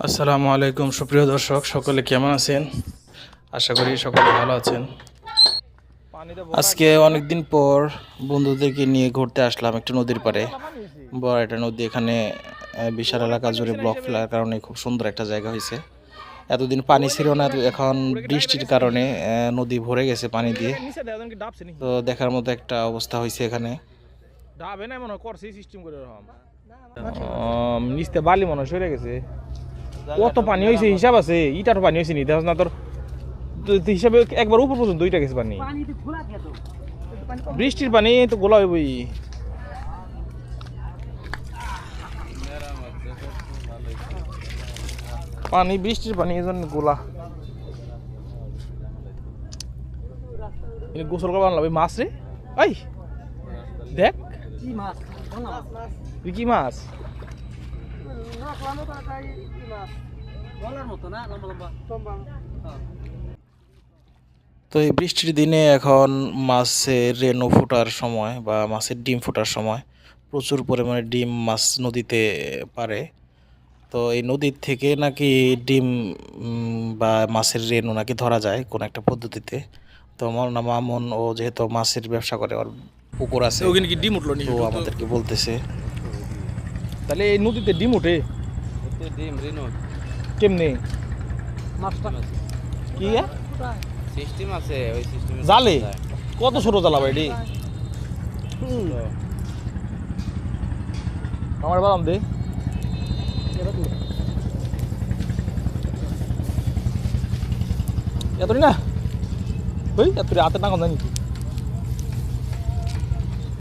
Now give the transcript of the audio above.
আসসালামু আলাইকুম, সুপ্রিয় দর্শক, সকলে কেমন আছেন? আশা করি সকলে ভালো আছেন। আজকে অনেক দিন পর বন্ধুদেরকে নিয়ে ঘুরতে আসলাম একটু নদীর পাড়ে। বড় একটা নদী, এখানে বিশাল এলাকা জুড়ে ব্লক ফেলার কারণে খুব সুন্দর একটা জায়গা হয়েছে। এতদিন পানি ছিল না এখন বৃষ্টির কারণে নদী ভরে গেছে পানি দিয়ে। তো দেখার মতো একটা অবস্থা হয়েছে এখানে। নিচতে বালি মনে সরে গেছে। কত পানি হয়েছে হিসাব আছে ইটার পানি হয়েছে নি দেখছ না তোর? হিসাবে একবার উপর পর্যন্ত দুইটা গেছে পানি। বৃষ্টির পানি তো গোলা হইবই। পানি বৃষ্টির পানি এই জন্য গোলা। গোসল করবার লাগবে। মাছ রে? এই দেখ। তুই কি মাছ? তো এই বৃষ্টির দিনে এখন মাছের রেণু ফোটার সময় বা মাছের ডিম ফোটার সময় প্রচুর পরিমাণে ডিম মাছ নদীতে পারে। তো এই নদীর থেকে নাকি ডিম বা মাছের রেণু নাকি ধরা যায় কোনো একটা পদ্ধতিতে? তো মৌলানা মামুন ও যেহেতু মাছের ব্যবসা করে ওর পুকুর আছে। ওখানে কি ডিম উঠল তো আমাদেরকে বলতেছে। তাহলে এই নদীতে ডিম উঠে ডিম রিনো কেমনে? কি সিস্টেম আছে ওই সিস্টেমে জালে? কত ছোট জালা ভাই আমার বাদাম দে। না? ওই এতরি হাতে না কম জানি